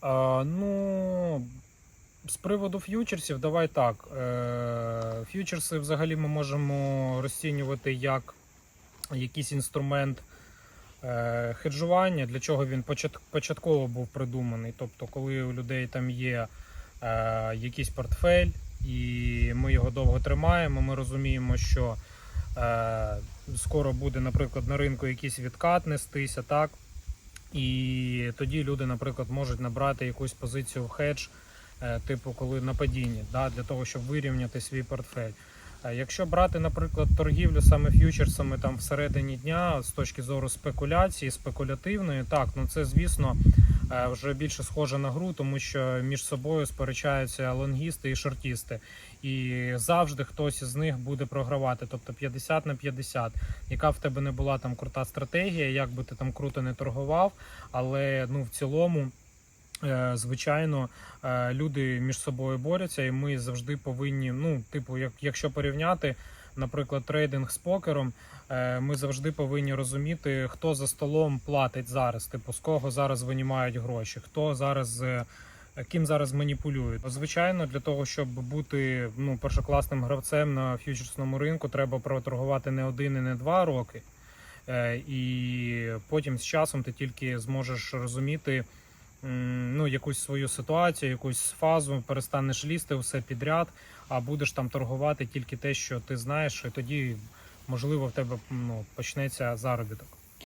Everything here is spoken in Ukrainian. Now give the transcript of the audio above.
А, ну, з приводу ф'ючерсів, давай так. Е, ф'ючерси взагалі ми можемо розцінювати як якийсь інструмент е, хеджування, для чого він почат- початково був придуманий. Тобто, коли у людей там є е, якийсь портфель, і ми його довго тримаємо, ми розуміємо, що е, скоро буде, наприклад, на ринку якийсь відкат нестися, так? І тоді люди, наприклад, можуть набрати якусь позицію в хедж, е, типу, коли на падінні, да, для того, щоб вирівняти свій портфель. Е, Якщо брати, наприклад, торгівлю саме ф'ючерсами там всередині дня з точки зору спекуляції, спекулятивної, так, ну це звісно вже більше схоже на гру, тому що між собою сперечаються лонгісти і шортісти. І завжди хтось із них буде програвати, тобто 50 на 50. Яка в тебе не була там крута стратегія, як би ти там круто не торгував, але ну в цілому. Е, Звичайно, е, люди між собою борються, і ми завжди повинні. Ну, типу, як якщо порівняти, наприклад, трейдинг з покером, е, ми завжди повинні розуміти, хто за столом платить зараз, типу, з кого зараз винімають гроші, хто зараз. Ким зараз маніпулюють. Звичайно, для того, щоб бути ну, першокласним гравцем на ф'ючерсному ринку, треба проторгувати не один і не два роки. І потім з часом ти тільки зможеш розуміти ну, якусь свою ситуацію, якусь фазу, перестанеш лізти все підряд, а будеш там торгувати тільки те, що ти знаєш, і тоді, можливо, в тебе ну, почнеться заробіток.